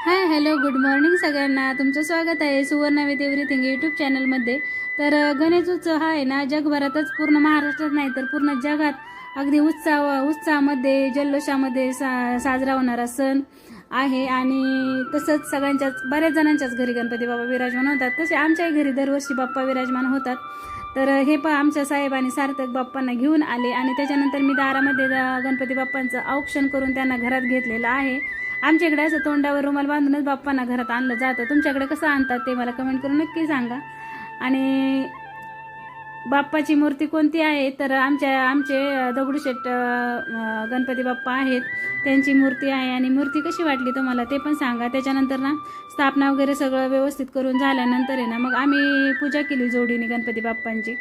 Hi hello good morning सगळ्यांना. तुमचं स्वागत आहे सुवर्ण विथ एव्हरीथिंग यूट्यूब चॅनलमध्ये. तर गणेश उत्सव हा आहे ना जगभरातच पूर्ण महाराष्ट्रात नाही तर पूर्ण जगात अगदी उत्साह उत्साहामध्ये जल्लोषामध्ये सा साजरा होणारा सण आहे. आणि तसंच सगळ्यांच्याच बऱ्याच जणांच्याच घरी गणपती बाबा विराजमान होतात. तसे आमच्याही घरी दरवर्षी बाप्पा विराजमान होतात. तर हे पहा आमच्या साहेबांनी सार्थक बाप्पांना घेऊन आले. आणि त्याच्यानंतर मी दारामध्ये गणपती बाप्पांचं औक्षण करून त्यांना घरात घेतलेलं आहे. आमच्या इकडे असं तोंडावर रुमाल बांधूनच बाप्पांना घरात आणलं जातं. तुमच्याकडे कसं आणतात ते मला कमेंट करून नक्की सांगा. आणि बाप्पाची मूर्ती कोणती आहे? तर आमच्या आमचे दगडूशेठ गणपती बाप्पा आहेत. त्यांची मूर्ती आहे आणि मूर्ती कशी वाटली तुम्हाला ते पण सांगा. त्याच्यानंतर ना स्थापना वगैरे सगळं व्यवस्थित करून झाल्यानंतर आहे ना मग आम्ही पूजा केली जोडीने गणपती बाप्पांची.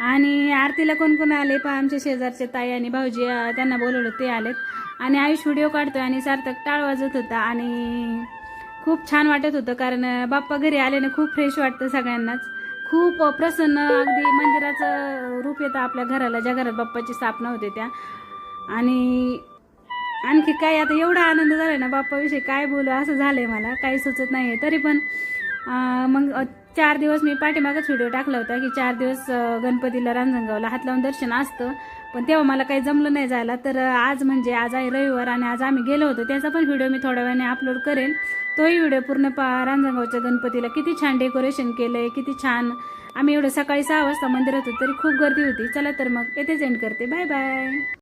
आणि आरतीला कोण कोण आले? पहा आमच्या शेजारचे ताई आणि भाऊजी त्यांना बोलवलं ते आलेत. आणि आयुष व्हिडिओ काढतोय आणि सार्थक टाळ वाजत होता आणि खूप छान वाटत होतं कारण बाप्पा घरी आल्याने खूप फ्रेश वाटतं सगळ्यांनाच. खूप प्रसन्न अगदी मंदिराचं रूप येतं आपल्या घराला. ज्या घरात बाप्पाची स्थापना होते त्या. आणि आणखी काय आता एवढा आनंद झाला ना बाप्पाविषयी? काय बोलू? असं झालंय मला. काही सुचत नाही तरी पण मग चार दिवस मी पाठीमागच व्हिडिओ टाकला होता की चार दिवस गणपतीला रांजणगावला हात लावून दर्शन असतं. पण तेव्हा मला काही जमलं नाही जायला. तर आज म्हणजे आज आहे रविवार आणि आज आम्ही गेलो होतो. त्याचा पण व्हिडिओ मी थोड्या वेळाने अपलोड करेल तोही व्हिडिओ पूर्ण पा रांजणगावच्या गणपतीला किती छान डेकोरेशन केलंय किती छान. आम्ही एवढं सकाळी सहा वाजता मंदिरात होतो तरी खूप गर्दी होती. चला तर मग येथेच एंड करते. Bye bye